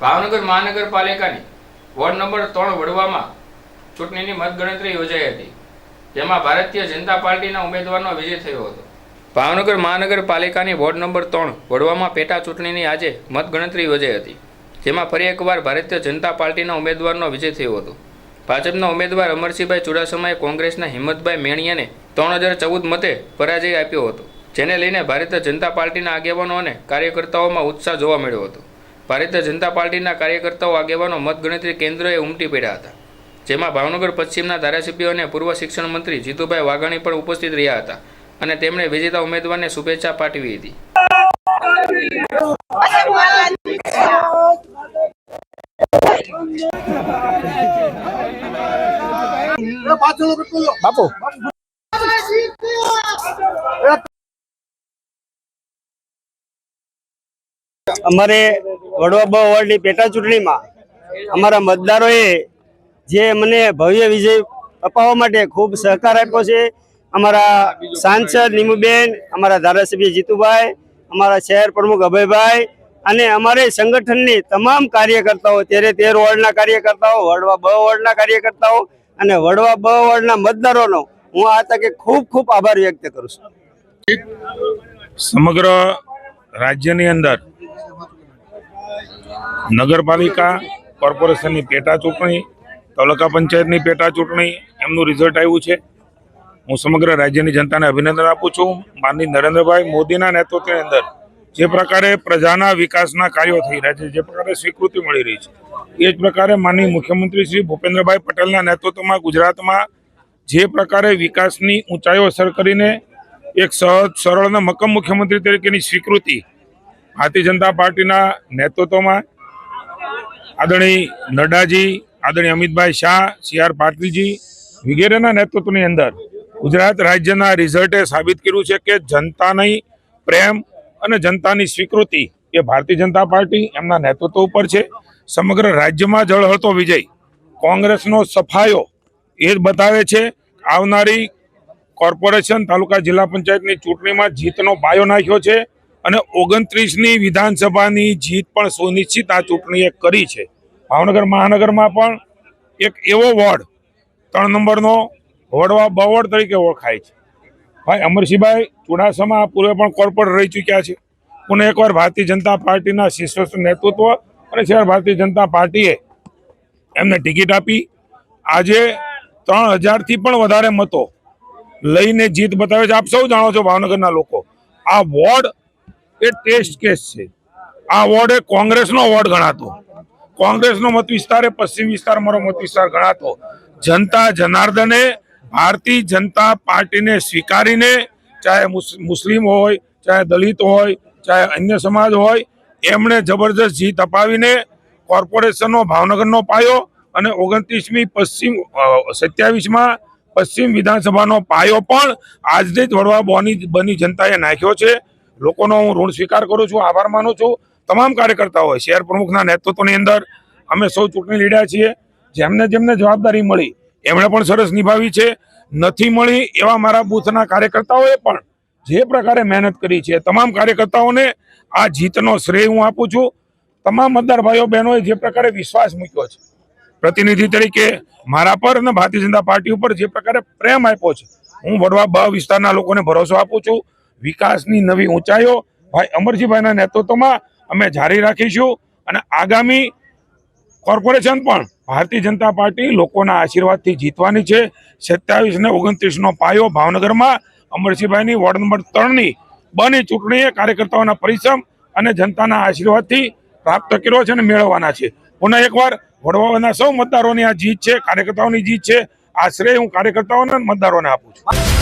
ભાવનગર મહાનગરપાલિકાની ward number ત્રણ વડવામાં ચૂંટણીની મતગણતરી યોજાઈ હતી. જેમાં ભારતીય જનતા પાર્ટીના ઉમેદવારનો વિજય થયો હતો. ભાવનગર મહાનગરપાલિકાની વોર્ડ નંબર ત્રણ વડવામાં પેટા ચૂંટણીની આજે મતગણતરી યોજાઈ હતી. જેમાં ફરી એકવાર ભારતીય જનતા પાર્ટીના ઉમેદવારનો વિજય થયો હતો. ભાજપના ઉમેદવાર અમરસિંહભાઈ ચુડાસમાએ કોંગ્રેસના હિંમતભાઈ મેણિયાને ત્રણ હજાર ચૌદ મતે પરાજય આપ્યો હતો, જેને લઈને ભારતીય જનતા પાર્ટીના આગેવાનો અને કાર્યકર્તાઓમાં ઉત્સાહ જોવા મળ્યો હતો. ભારતીય જનતા પાર્ટીના કાર્યકર્તાઓ આગેવાનો મતગણતરી કેન્દ્રોએ ઉમટી પડ્યા હતા, જેમાં ભાવનગર, પશ્ચિમના ધારાસભ્યો અને પૂર્વ શિક્ષણ મંત્રી જીતુભાઈ વાઘાણી પણ ઉપસ્થિત રહ્યા હતા અને તેમણે વિજેતા ઉમેદવારને શુભેચ્છા પાઠવી હતી. બાપુ. અમારે વડવા બ વોર્ડની પેટા ચૂંટણીમાં અમારા મતદારોએ જે મને ભવ્ય વિજય અપાવવા માટે ખૂબ સહકાર આપ્યો છે. અમારા સાંસદ નીમુબેન, અમારા ધારાસભ્ય જીતુભાઈ, અમારા શહેર પ્રમુખ અભયભાઈ અને અમારે સંગઠનની તમામ કાર્યકર્તાઓ, તેરે તેર વોર્ડના કાર્યકર્તાઓ, વડવા બ વોર્ડના કાર્યકર્તાઓ અને વડવા બ વોર્ડના મતદારોનો હું આ તકે ખૂબ ખૂબ આભાર વ્યક્ત કરું છું. સમગ્ર રાજ્યની અંદર નગરપાલિકા કોર્પોરેશનની પેટા ચૂંટણી, તાલુકા પંચાયતની પેટા ચૂંટણી, એમનું રિઝલ્ટ આવ્યું છે. હું સમગ્ર રાજ્યની જનતાને અભિનંદન આપું છું. માનની નરેન્દ્રભાઈ મોદીના નેતૃત્વની અંદર જે પ્રકારે પ્રજાના વિકાસના કાર્યો થઈ રહ્યા છે, જે પ્રકારે સ્વીકૃતિ મળી રહી છે, એ જ પ્રકારે માનની મુખ્યમંત્રી શ્રી ભૂપેન્દ્રભાઈ પટેલના નેતૃત્વમાં ગુજરાતમાં જે પ્રકારે વિકાસની ઊંચાઈઓ અસર કરીને એક સહજ સરળ અને મક્કમ મુખ્યમંત્રી તરીકેની સ્વીકૃતિ ભારતીય જનતા પાર્ટીના નેતૃત્વમાં આદરણીય નડ્ડાજી, આદરણીય અમિતભાઈ શાહ, સી આર પાટીલજી વગેરેના નેતૃત્વની અંદર ગુજરાત રાજ્યના રિઝલ્ટે સાબિત કર્યું છે કે જનતાની પ્રેમ અને જનતાની સ્વીકૃતિ એ ભારતીય જનતા પાર્ટી એમના નેતૃત્વ ઉપર છે. સમગ્ર રાજ્યમાં જળહળતો વિજય કોંગ્રેસનો સફાયો એ જ બતાવે છે. આવનારી કોર્પોરેશન તાલુકા જિલ્લા પંચાયતની ચૂંટણીમાં જીતનો પાયો નાખ્યો છે અને ઓગણત્રીસની વિધાનસભાની જીત પણ સુનિશ્ચિત આ ચૂંટણીએ કરી છે. ભાવનગર મહાનગરમાં પણ એક એવો વોર્ડ, ત્રણ નંબરનો વડવા બવડ તરીકે ઓળખાય છે. ભાઈ અમરસિંહભાઈ ચુડાસમા પૂર્વે પણ કોર્પોરેટ રહી ચૂક્યા છે. પુનઃ એકવાર ભારતીય જનતા પાર્ટીના શીર્ષસ્થ નેતૃત્વ અને શહેર ભારતીય જનતા પાર્ટીએ એમને ટિકિટ આપી. આજે ત્રણ હજારથી પણ વધારે મતો લઈને જીત બતાવે છે. આપ સૌ જાણો છો ભાવનગરના લોકો, આ વોર્ડ એ ટેસ્ટ કેસ છે. આ વોર્ડ એ કોંગ્રેસનો વોર્ડ ગણાતો. કોંગ્રેસનો મત વિસ્તાર એ પશ્ચિમ વિસ્તાર મારો મત વિસ્તાર ગણાતો. જનતા જનાર્દને, ભારતીય જનતા પાર્ટીને સ્વીકારીને, ચાહે મુસ- મુસ્લિમ હોય, ચાહે દલિત હોય, ચાહે અન્ય સમાજ હોય, એમણે જબરજસ્ત જીત અપાવીને કોર્પોરેશનનો ભાવનગરનો પાયો અને ઓગણત્રીસમી પશ્ચિમ સત્યાવીસમાં પશ્ચિમ વિધાનસભાનો પાયો પણ આજની જ વડવા બોની, બની જનતાએ નાખ્યો છે. લોકોનો હું ઋણ સ્વીકાર કરું છું, આભાર માનું છું. તમામ કાર્યકર્તાઓ શહેર પ્રમુખના નેતૃત્વની અંદર અમે સૌ ચૂંટણી લીડ્યા છીએ. જેમને જેમને જવાબદારી મળી, એમણે પણ સરસ નિભાવી છે. નથી મળી એવા મારા બૂથના કાર્યકર્તાઓએ પણ જે પ્રકારે મહેનત કરી છે, તમામ કાર્યકર્તાઓને આ જીતનો શ્રેય હું આપું છું. તમામ મતદાર ભાઈઓ બહેનોએ જે પ્રકારે વિશ્વાસ મૂક્યો છે, પ્રતિનિધિ તરીકે મારા પર અને ભારતીય જનતા પાર્ટી ઉપર જે પ્રકારે પ્રેમ આપ્યો છે, હું વડવા બ વિસ્તારના લોકોને ભરોસો આપું છું. વિકાસની નવી ઊંચાઈઓ, ભાઈ અમરજીભાઈના નેતૃત્વમાં અમે જારી રાખીશું અને આગામી કોર્પોરેશન પણ ભારતીય જનતા પાર્ટી લોકોના આશીર્વાદથી જીતવાની છે. સત્યાવીસ ને ઓગણત્રીસનો પાયો ભાવનગરમાં અમરસિંહભાઈની વોર્ડ નંબર ત્રણની બની ચૂંટણીએ કાર્યકર્તાઓના પરિશ્રમ અને જનતાના આશીર્વાદથી પ્રાપ્ત કર્યો છે અને મેળવવાના છે. પુનઃ એકવાર વડવાના સૌ મતદારોની આ જીત છે, કાર્યકર્તાઓની જીત છે. આ શ્રેય હું કાર્યકર્તાઓને મતદારોને આપું છું.